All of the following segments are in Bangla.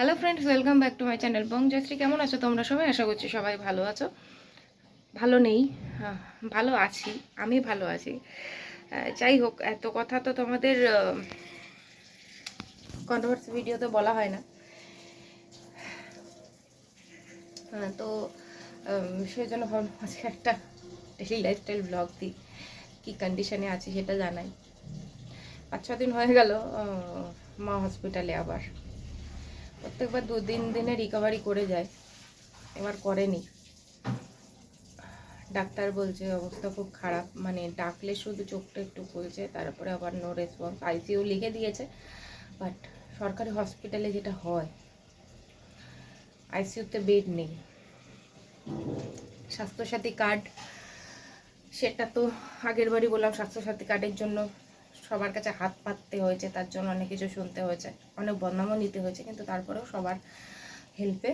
Hello friends welcome back to my channel Bong Joyshree কেমন আছো তোমরা? সবাই আশা করছি সবাই ভালো আছো। ভালো নেই আহ, ভালো আছি আমি ভালো আছি। যাই হোক এত কথা তো তোমাদের কন্ট্রোভার্সি ভিডিওতে বলা হয় না। হ্যাঁ, তো সেই জন্য ভাবলাম আজকে একটা ডেলি লাইফস্টাইল ব্লগ দিই। কী কন্ডিশনে আছি সেটা জানাই। পাঁচ ছ দিন হয়ে গেল মা হসপিটালে আবার। প্রত্যেকবার দু দিন দিনে রিকভারি করে যায়। এবার করেনি। ডাক্তার বলছে, অবস্থা খুব খারাপ। মানে ডাকলে শুধু চোখটা একটু খুলছে, তারপরে আবার নো রেসপন্স আইসিইউ লিখে দিয়েছে বাট সরকারি হসপিটালে যেটা হয় আইসিইউতে বেড নেই। স্বাস্থ্যসাথী কার্ড সেটা তো আগের বারই বললাম, স্বাস্থ্যসাথী কার্ডের জন্য সবার কাছে হাত পাততে হয়েছে, তার জন্য অনেক কিছু শুনতে হয়েছে, অনেক বদনামও নিতে হয়েছে, কিন্তু তারপরেও সবার হেল্পে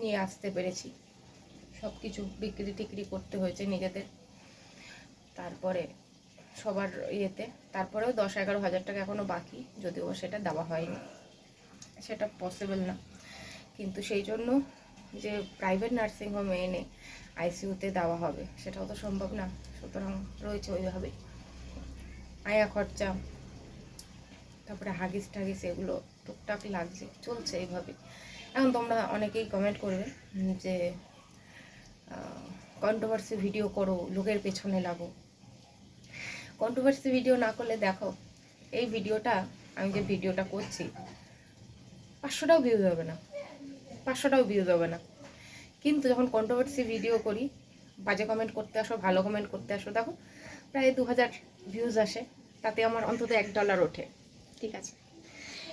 নিয়ে আসতে পেরেছি। সব কিছু বিক্রি টিক্রি করতে হয়েছে নিজেদের। তারপরে সবার ইয়েতে, তারপরেও দশ এগারো হাজার টাকা এখনও বাকি, যদিও সেটা দেওয়া হয়নি। সেটা পসিবল না। কিন্তু সেই জন্য যে প্রাইভেট নার্সিং হোমে এনে আইসিইউতে দেওয়া হবে, সেটাও তো সম্ভব না। সুতরাং রয়েছে ওইভাবে। আয়া খরচা, তারপরে হাগিস টাগিস এগুলো টুকটাক লাগছে, চলছে এইভাবে। এখন তোমরা অনেকেই কমেন্ট করবে যে কন্ট্রোভার্সি ভিডিও করো, লোকের পেছনে লাগো। কন্ট্রোভার্সি ভিডিও না করলে দেখো, এই ভিডিওটা আমি যে ভিডিওটা করছি, পাঁচশোটাও ভিউজ হবে না, পাঁচশোটাও ভিউজ হবে না। কিন্তু যখন কন্ট্রোভার্সি ভিডিও করি বাজে কমেন্ট করতে আসো, ভালো কমেন্ট করতে আসো। দেখো, প্রায় দু হাজার ভিউজ আসে, তাতে আমার অন্তত এক ডলার ওঠে। ঠিক আছে?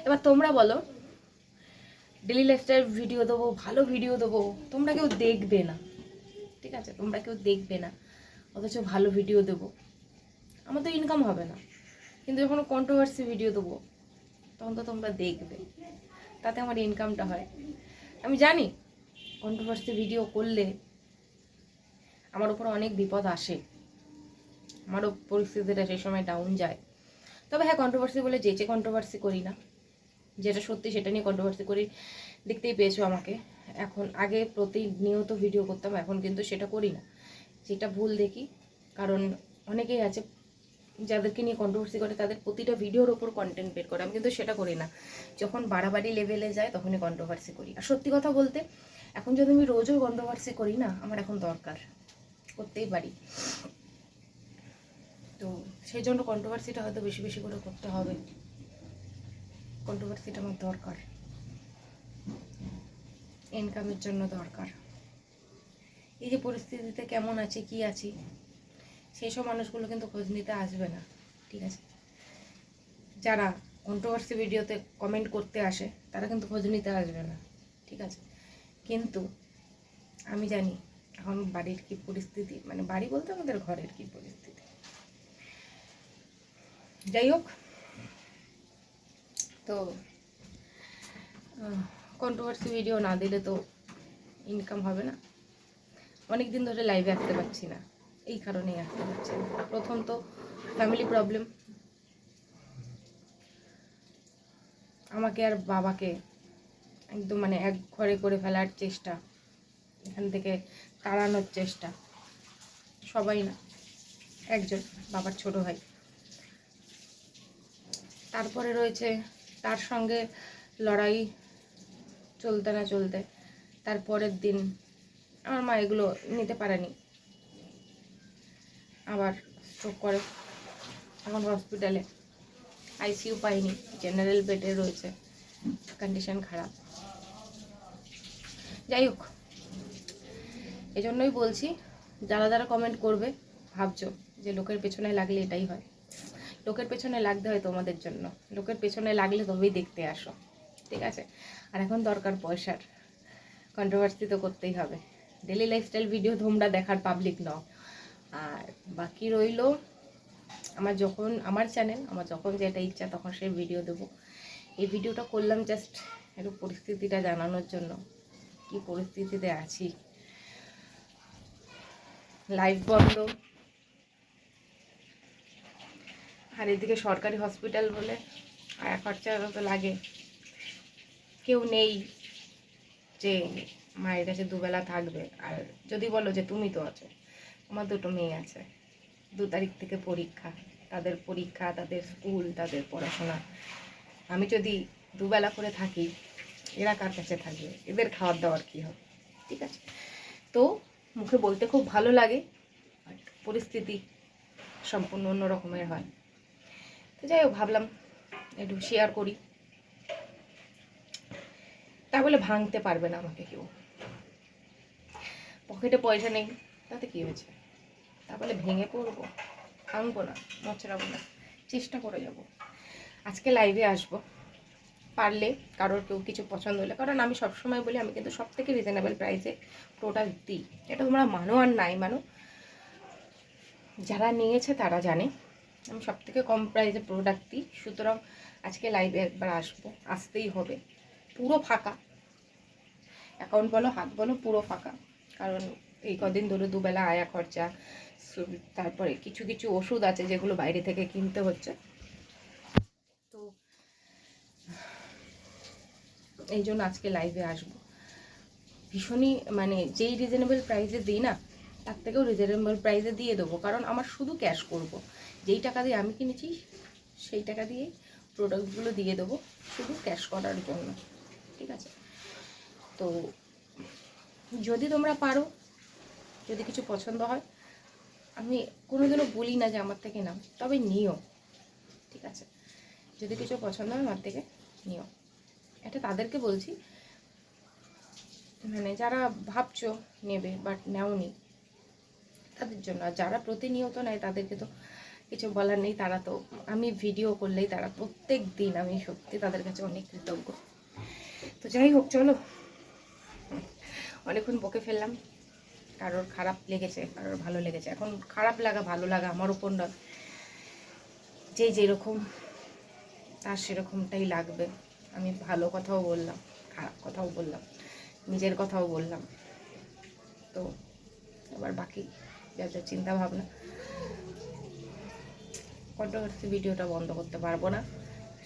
এবার তোমরা বলো ডেলি লাইফস্টাইল ভিডিও দেবো, ভালো ভিডিও দেবো, তোমরা কেউ দেখবে না। ঠিক আছে? তোমরা কেউ দেখবে না, অথচ ভালো ভিডিও দেবো। আমার তো ইনকাম হবে না, কিন্তু যখন কন্ট্রোভার্সি ভিডিও দেবো, তখন তো তোমরা দেখবে, তাতে আমার ইনকামটা হয়। আমি জানি কন্ট্রোভার্সি ভিডিও করলে আমার উপর অনেক বিপদ আসে। আমারও পরিস্থিতিটা সেই সময় ডাউন যায়। তবে হ্যাঁ কন্ট্রোভার্সি বলে যে যে কন্ট্রোভার্সি করি না, যেটা সত্যি সেটা নিয়ে কন্ট্রোভার্সি করি, দেখতেই পেয়েছ আমাকে। এখন আগে প্রতিনিয়ত ভিডিও করতাম, এখন কিন্তু সেটা করি না। যেটা ভুল দেখি, কারণ অনেকেই আছে যাদেরকে নিয়ে কন্ট্রোভার্সি করে, তাদের প্রতিটা ভিডিওর ওপর কন্টেন্ট বের করে। আমি কিন্তু সেটা করি না। যখন বাড়াবাড়ি লেভেলে যায়, তখনই কন্ট্রোভার্সি করি। আর সত্যি কথা বলতে, এখন যদি আমি রোজও কন্ট্রোভার্সি করি না, আমার এখন দরকার। করতেই পারি। তো সেই জন্য কন্ট্রোভার্সিটা হয়তো বেশি বেশি করে করতে হবে। কন্ট্রোভার্সিটা আমার দরকার। ইনকামের জন্য দরকার। এই যে পরিস্থিতিতে কেমন আছে, কি আছি সেই সব মানুষগুলো কিন্তু খোঁজ নিতে আসবে না, ঠিক আছে? যারা কন্ট্রোভার্সি ভিডিওতে কমেন্ট করতে আসে, তারা কিন্তু খোঁজ নিতে আসবে না, ঠিক আছে? কিন্তু আমি জানি এখন বাড়ির কি পরিস্থিতি? মানে বাড়ি বলতে আমাদের ঘরের কি পরিস্থিতি? যাই হোক, তো কন্ট্রোভার্সি ভিডিও না দিলে তো ইনকাম হবে না। অনেক দিন ধরে লাইভে আসতে পারছি না। এই কারণেই আসতে পারছি না। প্রথম তো ফ্যামিলি প্রবলেম আমাকে আর বাবাকে একদম মানে এক ঘরে করে ফেলার চেষ্টা। এখান থেকে তাড়ানোর চেষ্টা। সবাই না, একজন বাবার ছোট ভাই। তারপরে রয়েছে তার সঙ্গে লড়াই চলতে না চলতে তারপরের দিন আমার মা এগুলো নিতে পারেনি। আবার স্ট্রোক করে। এখন হসপিটালে আইসিইউ পাইনি জেনারেল বেডে রয়েছে। কন্ডিশন খারাপ। যাই হোক এই জন্যই বলছি, যারা যারা কমেন্ট করবে, ভাবছ যে লোকের পেছনে লাগলে এটাই হয়। লোকের পেছনে লাগতে হয় তোমাদের জন্য। লোকের পেছনে লাগলে তবেই দেখতে আসো। ঠিক আছে? আর এখন দরকার পয়সার। কন্ট্রোভার্সি তো করতেই হবে। ডেলি লাইফস্টাইল ভিডিও তোমরা দেখার পাবলিক নও। আর বাকি রইল, আমার যখন, আমার চ্যানেল আমার যখন যেটা ইচ্ছা তখন সেই ভিডিও দেবো। এই ভিডিওটা করলাম জাস্ট একটু পরিস্থিতিটা জানানোর জন্য। কি পরিস্থিতিতে আছি? লাইভ বন্ধ। আর এদিকে সরকারি হসপিটাল বলে আয়া খরচা তো লাগে। কেউ নেই যে মায়ের কাছে দুবেলা থাকবে। আর যদি বলো যে তুমি তো আছো, আমার দুটো মেয়ে আছে। দু তারিখ থেকে পরীক্ষা, তাদের পরীক্ষা, তাদের স্কুল, তাদের পড়াশোনা। আমি যদি দুবেলা করে থাকি, এরা কার কাছে থাকবে? এদের খাওয়ার দাওয়ার কী হবে? ঠিক আছে? তো মুখে বলতে খুব ভালো লাগে পরিস্থিতি সম্পূর্ণ অন্য রকমের হয়। তো যাই হোক, ভাবলাম একটু শেয়ার করি। তা বলে ভাঙতে পারবে না আমাকে কেউ। পকেটে পয়সা নেই, তাতে কি হয়েছে? তা বলে ভেঙে পড়ব, ভাঙবো না, মচড়াবো না, চেষ্টা করে যাব। আজকে লাইভে আসব। পারলে কারোর কেউ কিছু পছন্দ হলে, কারণ আমি সবসময় বলি আমি কিন্তু সব থেকে রিজনেবল প্রাইসে প্রোডাক্ট দিই। এটা তোমরা মানো আর নাই মানো। যারা নিয়েছে তারা জানে। আমি সব থেকে কম প্রাইসে প্রোডাক্ট দিই। সুতরাং আজকে লাইভে একবার আসব। আসতেই হবে। পুরো ফাঁকা। অ্যাকাউন্ট বলো, হাত বলো, পুরো ফাঁকা। কারণ এই কদিন ধরে দুবেলা আয়া খরচা, তারপরে কিছু কিছু ওষুধ আছে যেগুলো বাইরে থেকে কিনতে হচ্ছে তো এই জন্য আজকে লাইভে আসব। ভীষণই মানে যেই রিজনেবল প্রাইসে দিই না, তার থেকেও রিজনেবল প্রাইসে দিয়ে দেবো। কারণ আমার শুধু ক্যাশ করব। যেই টাকা দিয়ে আমি কিনেছি, সেই টাকা দিয়ে প্রোডাক্টগুলো দিয়ে দেবো শুধু ক্যাশ করার জন্য। ঠিক আছে? তো যদি তোমরা পারো, যদি কিছু পছন্দ হয়, আমি কোনোদিনও বলি না যে আমার থেকে নাও, তবে নিও। ঠিক আছে? যদি কিছু পছন্দ হয় আমার থেকে নিও। এটা তাদেরকে বলছি মানে যারা ভাবছ নেবে বাট নেওনি, তাদের জন্য। আর যারা প্রতিনিয়ত নেয় তাদেরকে তো কিছু বলার নেই, তারা তো আমি ভিডিও করলেই তারা প্রত্যেক দিন আমি সত্যি তাদের কাছে অনেক কৃতজ্ঞ। তো যাই হোক, চলো। অনেকক্ষণ বকে ফেললাম। কারোর খারাপ লেগেছে, কারোর ভালো লেগেছে। এখন খারাপ লাগা, ভালো লাগা আমার উপর নয়। যে যেরকম, তার সেরকমটাই লাগবে। আমি ভালো কথাও বললাম, খারাপ কথাও বললাম, নিজের কথাও বললাম। তো এবার বাকি যা যা চিন্তা ভাবনা কন্ট্রোভার্সি ভিডিওটা বন্ধ করতে পারব না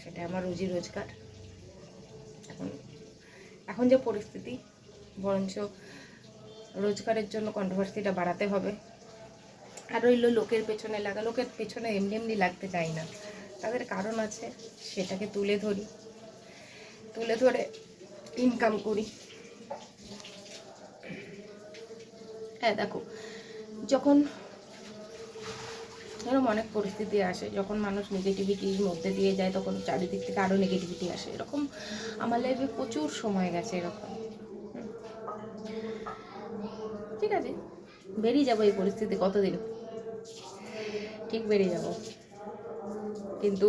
সেটা আমার রুজি রোজগার। এখন এখন যে পরিস্থিতি, বরঞ্চ রোজগারের জন্য কন্ট্রোভার্সিটা বাড়াতে হবে। আর রইল লোকের পেছনে লাগা, লোকের পেছনে এমনি এমনি লাগতে চাই না। তাদের কারণ আছে, সেটাকে তুলে ধরি। তুলে ধরে ইনকাম করি। হ্যাঁ দেখো, যখন এরকম অনেক পরিস্থিতি আসে, যখন মানুষ নেগেটিভিটির মধ্যে দিয়ে যায়, তখন চারিদিক থেকে আরও নেগেটিভিটি আসে। এরকম আমার লাইফে প্রচুর সময় গেছে এরকম। ঠিক আছে? বেরিয়ে যাব এই পরিস্থিতি কতদিন? ঠিক বেরিয়ে যাব। কিন্তু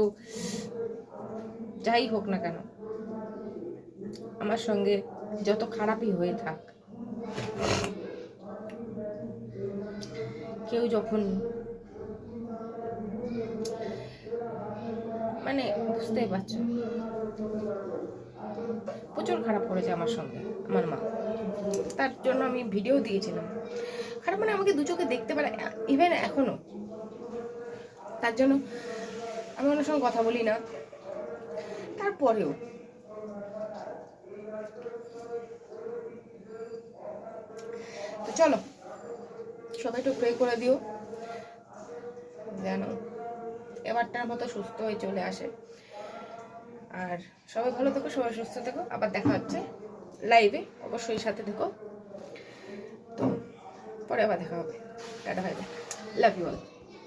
যাই হোক না কেন আমার সঙ্গে যত খারাপই হয়ে থাক, কেউ যখন মানে বুঝতেই পারছ, প্রচুর খারাপ করেছে আমার সঙ্গে, আমার মা। তার জন্য আমি ভিডিও দিয়েছিলাম। খারাপ মানে আমাকে দু চোখে দেখতে পারে ইভেন এখনও। তার জন্য আমি ওনার সঙ্গে কথা বলি না। তারপরেও তো চলো, সবাই একটু প্রে করে দিও। যেন এবারটার মতো সুস্থ হয়ে চলে আসে। আর সবাই ভালো থেকো, সবাই সুস্থ থেকো। আবার দেখা হচ্ছে লাইভে অবশ্যই সাথে থেকো। তো পরে আবার দেখা হবে। টাটা ভাই লাভ ইউ অল